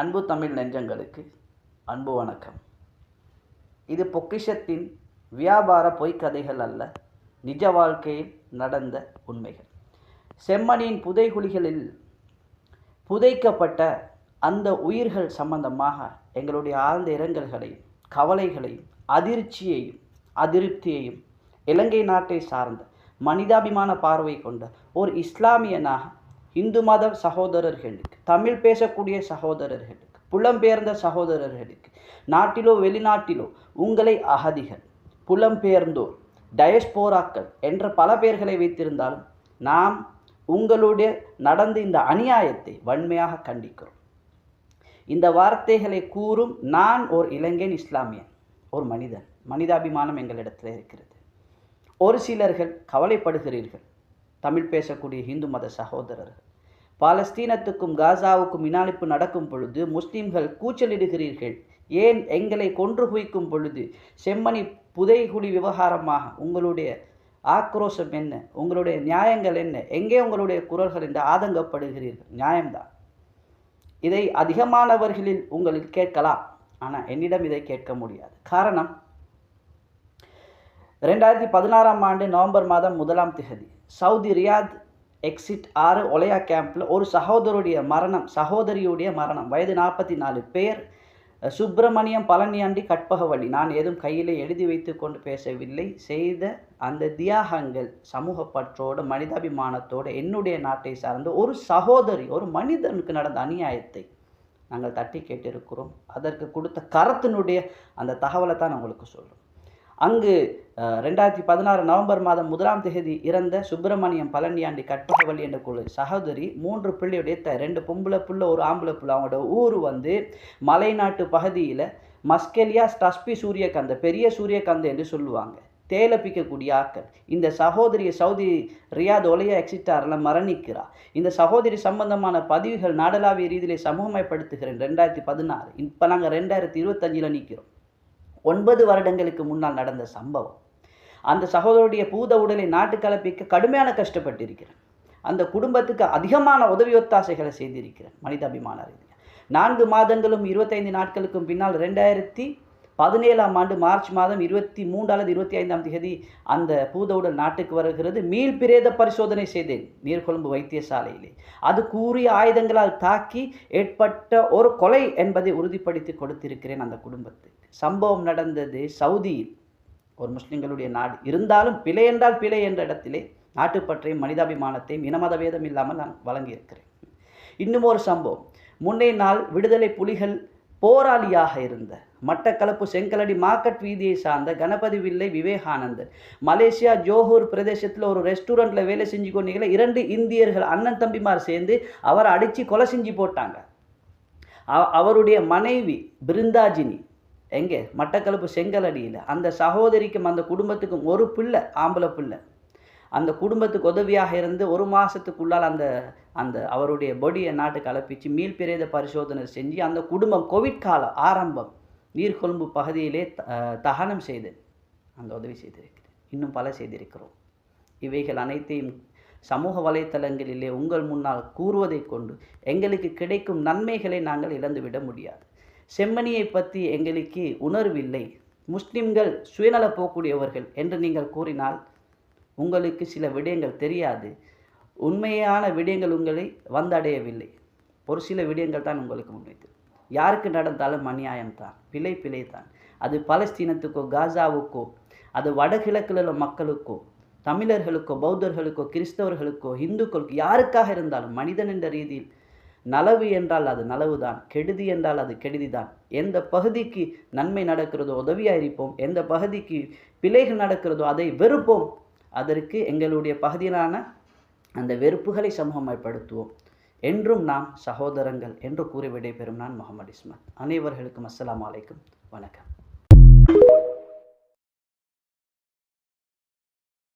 அன்பு தமிழ் நெஞ்சங்களுக்கு அன்பு வணக்கம். இது பொக்கிஷத்தின் வியாபார பொய்க்கதைகள் அல்ல நிஜ வாழ்க்கையில் நடந்த உண்மைகள். செம்மணியின் புதைகுழிகளில் புதைக்கப்பட்ட அந்த உயிர்கள் சம்பந்தமாக எங்களுடைய ஆழ்ந்த இரங்கல்களையும் கவலைகளையும் அதிர்ச்சியையும் அதிருப்தியையும் இலங்கை நாட்டை சார்ந்த மனிதாபிமான பார்வை கொண்ட ஒரு இஸ்லாமியனாக இந்து மத சகோதரர்களுக்கு தமிழ் பேசக்கூடிய சகோதரர்களுக்கு புலம்பெயர்ந்த சகோதரர்களுக்கு நாட்டிலோ வெளிநாட்டிலோ உங்களை அகதிகள் புலம்பெயர்ந்தோர் டயஸ்போராக்கள் என்ற பல பெயர்களை வைத்திருந்தாலும் நாம் உங்களுடைய நடந்த இந்த அநியாயத்தை வன்மையாக கண்டிக்கிறோம். இந்த வார்த்தைகளை கூறும் நான் ஒரு இளைஞன் இஸ்லாமியன் ஒரு மனிதன். மனிதாபிமானம் எங்களிடத்தில் இருக்கிறது. ஒரு சிலர்கள் கவலைப்படுகிறீர்கள். தமிழ் பேசக்கூடிய இந்து மத சகோதரர்கள் பாலஸ்தீனத்துக்கும் காசாவுக்கும் இனாளிப்பு நடக்கும் பொழுது முஸ்லிம்கள் கூச்சலிடுகிறீர்கள். ஏன் எங்களை கொன்று குவிக்கும் பொழுது? செம்மணி புதைகுழி விவகாரமாக உங்களுடைய ஆக்ரோஷம் என்ன? உங்களுடைய நியாயங்கள் என்ன? எங்கே உங்களுடைய குரல்கள் என்று ஆதங்கப்படுகிறீர்கள்? நியாயம்தான். இதை அதிகமானவர்களில் உங்களில் கேட்கலாம். ஆனால் என்னிடம் இதை கேட்க முடியாது. காரணம் ரெண்டாயிரத்தி பதினாறாம் ஆண்டு நவம்பர் மாதம் முதலாம் திகதி சவுதி ரியாத் எக்ஸிட் ஆறு ஒலையா கேம்பில் ஒரு சகோதரருடைய மரணம் சகோதரியுடைய மரணம். வயது நாற்பத்தி நாலு பேர். சுப்பிரமணியம் பழனியாண்டி கற்பகவள்ளி. நான் ஏதும் கையில் எழுதி வைத்து கொண்டு பேசவில்லை. செய்த அந்த தியாகங்கள் சமூக பற்றோடு மனிதாபிமானத்தோடு என்னுடைய நாட்டை சார்ந்த ஒரு சகோதரி ஒரு மனிதனுக்கு நடந்த அநியாயத்தை நாங்கள் தட்டி கேட்டிருக்கிறோம். அதற்கு கொடுத்த கரத்தினுடைய அந்த தகவலை தான் நான் உங்களுக்கு சொல்கிறோம் அங்கு ரெண்டாயிரத்தி பதினாறு நவம்பர் மாதம் முதலாம் தேதி இறந்த சுப்பிரமணியம் பழனியாண்டி கற்பகவள்ளி என்ற குழு சகோதரி மூன்று பிள்ளையுடைய த ரெண்டு பொம்பளை புள்ள ஒரு ஆம்பளை புள்ள அவங்களோட ஊர் வந்து மலைநாட்டு பகுதியில் மஸ்கெலியா ஸ்டஸ்பி சூரியகந்த பெரிய சூரியகந்த என்று சொல்லுவாங்க. தேயிலை பிக்கக்கூடிய ஆக்கள் இந்த சகோதரியை சவுதி ரியாத் ஒலையா எக்ஸிட்டாரில் மரணிக்கிறார் இந்த சகோதரி சம்பந்தமான பதிவுகள் நாடளாவிய ரீதியிலே சமூகமயப்படுத்துகிறேன். ரெண்டாயிரத்தி பதினாறு. இப்போ நாங்கள் ரெண்டாயிரத்தி இருபத்தஞ்சில் நிற்கிறோம் ஒன்பது வருடங்களுக்கு முன்னால் நடந்த சம்பவம். அந்த சகோதரருடைய பூத உடலை நாட்டு கலப்பிக்க கடுமையான கஷ்டப்பட்டிருக்கிறேன் அந்த குடும்பத்துக்கு அதிகமான உதவி ஒத்தாசைகளை செய்திருக்கிறேன் மனிதாபிமான ரீதியில் நான்கு மாதங்களும் இருபத்தைந்து நாட்களுக்கும் பின்னால் ரெண்டாயிரத்தி பதினேழாம் ஆண்டு மார்ச் மாதம் இருபத்தி மூன்று அல்லது இருபத்தி ஐந்தாம் தேதி அந்த பூத உடல் நாட்டுக்கு வருகிறது. மீள் பிரேத பரிசோதனை செய்தேன். நீர்கொழும்பு வைத்தியசாலையிலே. அது கூறிய ஆயுதங்களால் தாக்கி ஏற்பட்ட ஒரு கொலை என்பதை உறுதிப்படுத்தி கொடுத்திருக்கிறேன் அந்த குடும்பத்துக்கு. சம்பவம் நடந்தது சவுதியில். ஒரு முஸ்லிம்களுடைய நாடு. இருந்தாலும் பிழை என்றால் பிழை என்ற இடத்திலே நாட்டுப்பற்றையும் மனிதாபிமானத்தையும் இனமத வேதம் இல்லாமல் நான் வழங்கியிருக்கிறேன். இன்னும் ஒரு சம்பவம். முன்னே நாள் விடுதலை புலிகள் போராளியாக இருந்த. மட்டக்களப்பு செங்கலடி மார்க்கெட் வீதியை சார்ந்த கணபதி வில்லை விவேகானந்தர். மலேசியா ஜோஹூர் பிரதேசத்தில் ஒரு ரெஸ்டாரண்ட்டில் வேலை செஞ்சு கொண்டீங்கள இரண்டு இந்தியர்கள் அண்ணன் தம்பிமார் சேர்ந்து அவரை அடித்து கொலை செஞ்சு போட்டாங்க. அவருடைய மனைவி பிருந்தாஜினி. எங்கே? மட்டக்களப்பு செங்கலடியில். அந்த சகோதரிக்கும் அந்த குடும்பத்துக்கும் ஒரு பிள்ளை ஆம்பளை பிள்ளை. அந்த குடும்பத்துக்கு உதவியாக இருந்து ஒரு மாதத்துக்குள்ளால் அந்த அந்த அவருடைய பொடியை நாட்டு கலப்பிச்சு மீள் பிரேத பரிசோதனை செஞ்சு அந்த குடும்பம் கோவிட் கால ஆரம்பம் நீர்கொழும்பு பகுதியிலே தகனம் செய்து அந்த உதவி செய்திருக்கிறேன். இன்னும் பல செய்திருக்கிறோம். இவைகள் அனைத்தையும் சமூக வலைத்தளங்களிலே உங்கள் முன்னால் கூறுவதை கொண்டு எங்களுக்கு கிடைக்கும் நன்மைகளை நாங்கள் இழந்துவிட முடியாது. செம்மணியை பற்றி எங்களுக்கு உணர்வில்லை. முஸ்லிம்கள் சுயநல போக்கூடியவர்கள் என்று நீங்கள் கூறினால் உங்களுக்கு சில விடயங்கள் தெரியாது. உண்மையான விடயங்கள் உங்களை வந்தடையவில்லை. ஒரு சில விடயங்கள் தான் உங்களுக்கு முன்வைத்து. யாருக்கு நடந்தாலும் அநியாயம்தான். பிழை பிழை தான் அது பலஸ்தீனத்துக்கோ காசாவுக்கோ அது வடகிழக்கில் உள்ள மக்களுக்கோ தமிழர்களுக்கோ பௌத்தர்களுக்கோ கிறிஸ்தவர்களுக்கோ இந்துக்களுக்கோ யாருக்காக இருந்தாலும் மனிதன் என்ற ரீதியில் நலவு என்றால் அது நலவு தான் கெடுதி என்றால் அது கெடுதி தான் எந்த பகுதிக்கு நன்மை நடக்கிறதோ உதவியாக இருப்போம் எந்த பகுதிக்கு பிழைகள் நடக்கிறதோ அதை வெறுப்போம். அதற்கு எங்களுடைய பகுதியிலான அந்த வெறுப்புகளை சமூகமாய்ப்படுத்துவோம். என்றும் நாம் சகோதரங்கள் என்று கூறி விடைபெறும் நான் முகமது இஸ்மத். அனைவர்களுக்கும் அஸ்லாம் வலைக்கும் வணக்கம்.